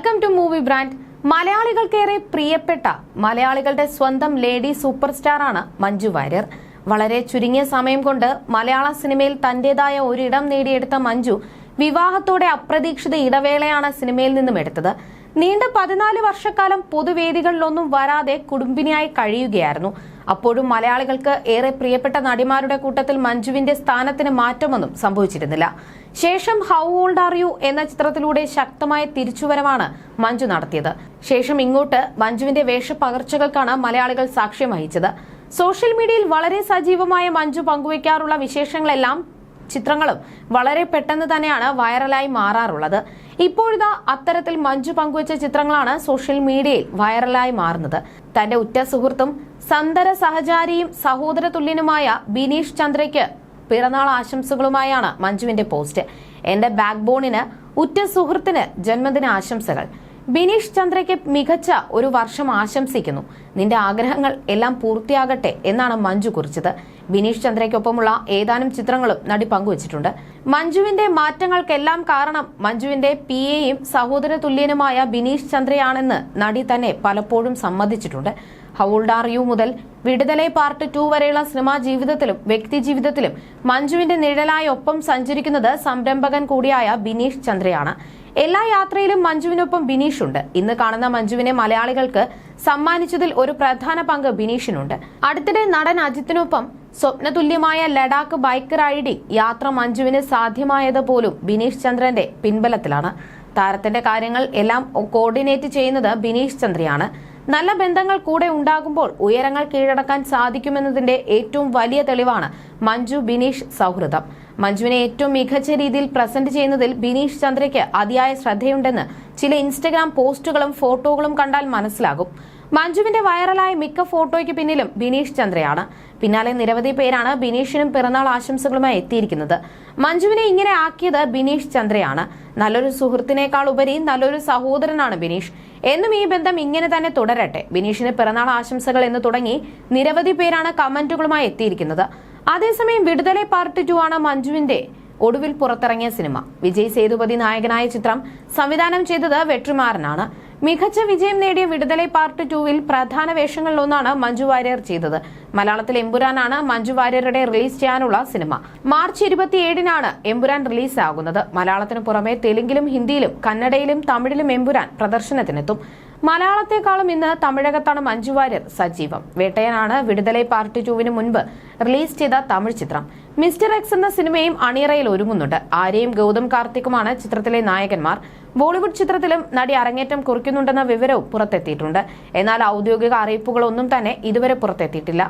Welcome to movie brand മലയാളികൾക്കേറെ പ്രിയപ്പെട്ട മലയാളികളുടെ സ്വന്തം ലേഡി സൂപ്പർ സ്റ്റാർ ആണ് മഞ്ജു വാര്യർ. വളരെ ചുരുങ്ങിയ സമയം കൊണ്ട് മലയാള സിനിമയിൽ തന്റേതായ ഒരിടം നേടിയെടുത്ത മഞ്ജു വിവാഹത്തോടെ അപ്രതീക്ഷിത ഇടവേളയാണ് സിനിമയിൽ നിന്നും എടുത്തത്. നീണ്ട പതിനാല് വർഷക്കാലം പൊതുവേദികളിലൊന്നും വരാതെ കുടുംബിനിയായി കഴിയുകയായിരുന്നു. അപ്പോഴും മലയാളികൾക്ക് ഏറെ പ്രിയപ്പെട്ട നടിമാരുടെ കൂട്ടത്തിൽ മഞ്ജുവിന്റെ സ്ഥാനത്തിന് മാറ്റമൊന്നും സംഭവിച്ചിരുന്നില്ല. ശേഷം ഹൗ ഓൾഡ് ആർ യു എന്ന ചിത്രത്തിലൂടെ ശക്തമായ തിരിച്ചുവരവാണ് മഞ്ജു നടത്തിയത്. ശേഷം ഇങ്ങോട്ട് മഞ്ജുവിന്റെ വേഷപകർച്ചകൾക്കാണ് മലയാളികൾ സാക്ഷ്യം വഹിച്ചത്. സോഷ്യൽ മീഡിയയിൽ വളരെ സജീവമായ മഞ്ജു പങ്കുവയ്ക്കാറുള്ള വിശേഷങ്ങളെല്ലാം ചിത്രങ്ങളും വളരെ പെട്ടെന്ന് തന്നെയാണ് വൈറലായി മാറാറുള്ളത്. ഇപ്പോഴിതാ അത്തരത്തിൽ മഞ്ജു പങ്കുവച്ച ചിത്രങ്ങളാണ് സോഷ്യൽ മീഡിയയിൽ വൈറലായി മാറുന്നത്. തന്റെ ഉറ്റ സുഹൃത്തും സന്തര സഹചാരിയും സഹോദര തുല്യനുമായ ബിനീഷ് ചന്ദ്രയ്ക്ക് പിറന്നാൾ ആശംസകളുമായാണ് മഞ്ജുവിന്റെ പോസ്റ്റ് എന്റെ ബാക്ക് ബോണിന് ഉറ്റ സുഹൃത്തിന് ജന്മദിന ആശംസകൾ. ബിനീഷ് ചന്ദ്രയ്ക്ക് മികച്ച ഒരു വർഷം ആശംസിക്കുന്നു. നിന്റെ ആഗ്രഹങ്ങൾ എല്ലാം പൂർത്തിയാകട്ടെ എന്നാണ് മഞ്ജു കുറിച്ചത്. ബിനീഷ് ചന്ദ്രയ്ക്കൊപ്പമുള്ള ഏതാനും ചിത്രങ്ങളും നടി പങ്കുവച്ചിട്ടുണ്ട്. മഞ്ജുവിന്റെ മാറ്റങ്ങൾക്കെല്ലാം കാരണം മഞ്ജുവിന്റെ പി എയും സഹോദര തുല്യനുമായ ബിനീഷ് ചന്ദ്രയാണെന്ന് നടി തന്നെ പലപ്പോഴും സമ്മതിച്ചിട്ടുണ്ട്. ഹൗൾഡ് ആർ യു മുതൽ വിടുതലെ പാർട്ട് ടു വരെയുള്ള സിനിമാ ജീവിതത്തിലും വ്യക്തി ജീവിതത്തിലും മഞ്ജുവിന്റെ നിഴലായ ഒപ്പം സഞ്ചരിക്കുന്നത് സംരംഭകൻ കൂടിയായ ബിനീഷ് ചന്ദ്രയാണ്. എല്ലാ യാത്രയിലും മഞ്ജുവിനൊപ്പം ബിനീഷ് ഉണ്ട് ഇന്ന് കാണുന്ന മഞ്ജുവിനെ മലയാളികൾക്ക് സമ്മാനിച്ചതിൽ ഒരു പ്രധാന പങ്ക് ബിനീഷിനുണ്ട്. അടുത്തിടെ നടൻ അജിത്തിനൊപ്പം സ്വപ്നതുല്യമായ ലഡാക്ക് ബൈക്ക് റൈഡിംഗ് യാത്ര മഞ്ജുവിന് സാധ്യമായത് പോലും ബിനീഷ് ചന്ദ്രന്റെ പിൻബലത്തിലാണ്. താരത്തിന്റെ കാര്യങ്ങൾ എല്ലാം കോർഡിനേറ്റ് ചെയ്യുന്നത് ബിനീഷ് ചന്ദ്രയാണ്. നല്ല ബന്ധങ്ങൾ കൂടെ ഉണ്ടാകുമ്പോൾ ഉയരങ്ങൾ കീഴടക്കാൻ സാധിക്കുമെന്നതിന്റെ ഏറ്റവും വലിയ തെളിവാണ് മഞ്ജു ബിനീഷ് സൗഹൃദം. മഞ്ജുവിനെ ഏറ്റവും മികച്ച രീതിയിൽ പ്രസന്റ് ചെയ്യുന്നതിൽ ബിനീഷ് ചന്ദ്രയ്ക്ക് അതിയായ ശ്രദ്ധയുണ്ടെന്ന് ചില ഇൻസ്റ്റഗ്രാം പോസ്റ്റുകളും ഫോട്ടോകളും കണ്ടാൽ മനസ്സിലാകും. മഞ്ജുവിന്റെ വൈറലായ മിക്ക ഫോട്ടോയ്ക്ക് പിന്നിലും ബിനീഷ് ചന്ദ്രയാണ്. പിന്നാലെ നിരവധി പേരാണ് ബിനീഷിനും പിറന്നാൾ ആശംസകളുമായി എത്തിയിരിക്കുന്നത്. മഞ്ജുവിനെ ഇങ്ങനെ ആക്കിയത് ബിനീഷ് ചന്ദ്രയാണ്. നല്ലൊരു സുഹൃത്തിനേക്കാൾ ഉപരി നല്ലൊരു സഹോദരനാണ് ബിനീഷ്. എന്നും ഈ ബന്ധം ഇങ്ങനെ തന്നെ തുടരട്ടെ. ബിനീഷിന് പിറന്നാൾ ആശംസകൾ എന്ന് തുടങ്ങി നിരവധി പേരാണ് കമന്റുകളുമായി എത്തിയിരിക്കുന്നത്. അതേസമയം വിടുതലെ പാർട്ട് ടു ആണ് മഞ്ജുവിന്റെ ഒടുവിൽ പുറത്തിറങ്ങിയ സിനിമ. വിജയ് സേതുപതി നായകനായ ചിത്രം സംവിധാനം ചെയ്തത് വെട്രിമാറനാണ്. മികച്ച വിജയം നേടിയ വിടുതലെ പാർട്ട് ടൂവിൽ പ്രധാന വേഷങ്ങളിലൊന്നാണ് മഞ്ജു വാര്യർ ചെയ്തത്. മലയാളത്തിൽ എമ്പുരാനാണ് മഞ്ജു വാര്യരുടെ റിലീസ് ചെയ്യാനുള്ള സിനിമ. മാർച്ച് ഇരുപത്തിയേഴിനാണ് എമ്പുരാൻ റിലീസ് ആകുന്നത് മലയാളത്തിന് പുറമെ തെലുങ്കിലും ഹിന്ദിയിലും കന്നഡയിലും തമിഴിലും എമ്പുരാൻ പ്രദർശനത്തിനെത്തും. മലയാളത്തെക്കാളും ഇന്ന് തമിഴകത്താണ് മഞ്ജു വാര്യർ സജീവം. വേട്ടയനാണ് വിടുതലെ പാർട്ടി ടൂവിന് മുൻപ് റിലീസ് ചെയ്ത തമിഴ് ചിത്രം. മിസ്റ്റർ എക്സ് എന്ന സിനിമയും അണിയറയിൽ ഒരുങ്ങുന്നുണ്ട്. ആര്യയും ഗൗതം കാർത്തിക്കുമാണ് ചിത്രത്തിലെ നായകന്മാർ. ബോളിവുഡ് ചിത്രത്തിലും നടി അരങ്ങേറ്റം കുറിക്കുന്നുണ്ടെന്ന വിവരവും പുറത്തെത്തിയിട്ടുണ്ട്. എന്നാൽ ഔദ്യോഗിക അറിയിപ്പുകളൊന്നും തന്നെ ഇതുവരെ പുറത്തെത്തിയിട്ടില്ല.